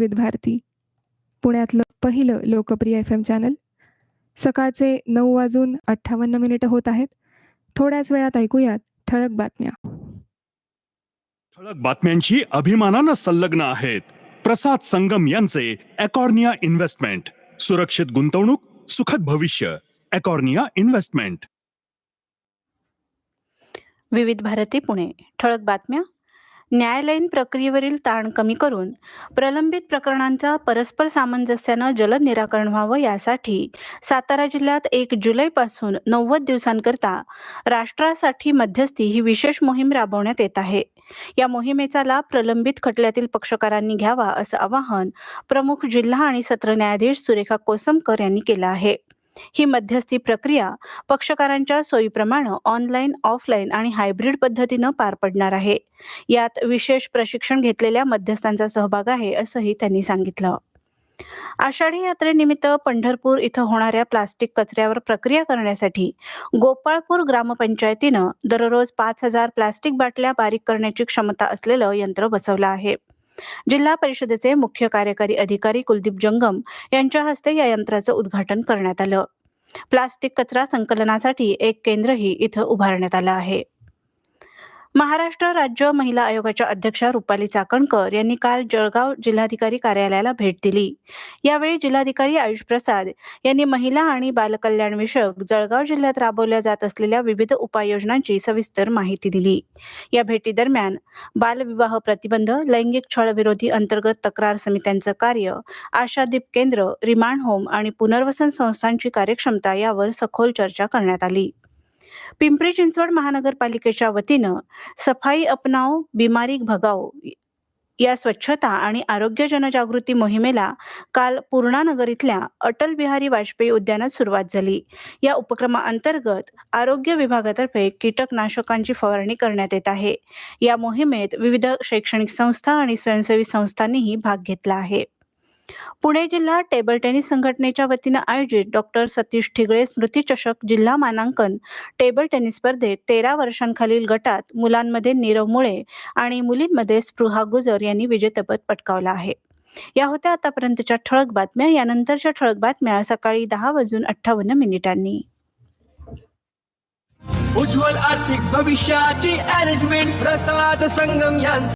विविध भारती. पुण्यातलं पहिलं लोकप्रिय एफ एम चॅनल. सकाळचे नऊ वाजून अठ्ठावन्न मिनिटं होत आहेत. थोड्याच वेळात ऐकूयात ठळक बातम्या. ठळक बातम्यांशी अभिमानानं संलग्न आहेत. प्रसाद संगम यांचे अकॉर्निया इन्व्हेस्टमेंट. सुरक्षित गुंतवणूक सुखद भविष्य. अकॉर्निया इन्व्हेस्टमेंट. विविध भारती पुणे. ठळक बातम्या न्यायालयीन प्रक्रियेवरील ताण कमी करून प्रलंबित प्रकरणांचा परस्पर सामंजस्यानं जलद निराकरण व्हावं यासाठी सातारा जिल्ह्यात एक जुलैपासून नव्वद दिवसांकरता राष्ट्रासाठी मध्यस्थी ही विशेष मोहीम राबवण्यात येत आहे. या मोहिमेचा लाभ प्रलंबित खटल्यातील पक्षकारांनी घ्यावा असं आवाहन प्रमुख जिल्हा आणि सत्र न्यायाधीश सुरेखा कोसमकर यांनी केलं आहे. ही मध्यस्थी प्रक्रिया पक्षकारांच्या सोयीप्रमाणे ऑनलाईन ऑफलाईन आणि हायब्रिड पद्धतीनं पार पडणार आहे. यात विशेष प्रशिक्षण घेतलेल्या मध्यस्थांचा सहभाग आहे असंही त्यांनी सांगितलं. आषाढी यात्रेनिमित्त पंढरपूर इथं होणाऱ्या प्लास्टिक कचऱ्यावर प्रक्रिया करण्यासाठी गोपाळपूर ग्रामपंचायतीनं दररोज पाच हजार प्लास्टिक बाटल्या बारीक करण्याची क्षमता असलेलं यंत्र बसवलं आहे. जिल्हा परिषदेचे मुख्य कार्यकारी अधिकारी कुलदीप जंगम यांच्या हस्ते या यंत्राचं उद्घाटन करण्यात आलं. प्लास्टिक कचरा संकलनासाठी एक केंद्रही इथं उभारण्यात आलं आहे. महाराष्ट्र राज्य महिला आयोगाच्या अध्यक्षा रुपाली चाकणकर यांनी काल जळगाव जिल्हाधिकारी कार्यालयाला भेट दिली. यावेळी जिल्हाधिकारी आयुष प्रसाद यांनी महिला आणि बालकल्याणविषयक जळगाव जिल्ह्यात राबवल्या जात असलेल्या विविध उपाययोजनांची सविस्तर माहिती दिली. या भेटीदरम्यान बालविवाह प्रतिबंध लैंगिक छळविरोधी अंतर्गत तक्रार समित्यांचं कार्य आशादीप केंद्र रिमांड होम आणि पुनर्वसन संस्थांची कार्यक्षमता यावर सखोल चर्चा करण्यात आली. पिंपरी चिंचवड महानगरपालिकेच्या वतीनं सफाई अपनाव बिमारी भगाव या स्वच्छता आणि आरोग्य जनजागृती मोहिमेला काल पूर्णानगर इथल्या अटल बिहारी वाजपेयी उद्यानात सुरुवात झाली. या उपक्रमाअंतर्गत आरोग्य विभागातर्फे कीटकनाशकांची फवारणी करण्यात येत आहे. या मोहिमेत विविध शैक्षणिक संस्था आणि स्वयंसेवी संस्थांनीही भाग घेतला आहे. पुणे जिल्हा टेबल टेनिस संघटनेच्या वतीनं आयोजित डॉक्टर सतीश ठिगळे स्मृतीचषक जिल्हा मानांकन टेबल टेनिस स्पर्धेत तेरा वर्षांखालील गटात मुलांमध्ये नीरव मुळे आणि मुलींमध्ये स्पृहा गुजर यांनी विजेतेपद पटकावलं आहे. या होत्या आतापर्यंतच्या ठळक बातम्या. यानंतरच्या ठळक बातम्या सकाळी दहा वाजून अठ्ठावन्न मिनिटांनी. उज्ज्वल आर्थिक भविष्याची अरेंजमेंट प्रसाद संगम यांचा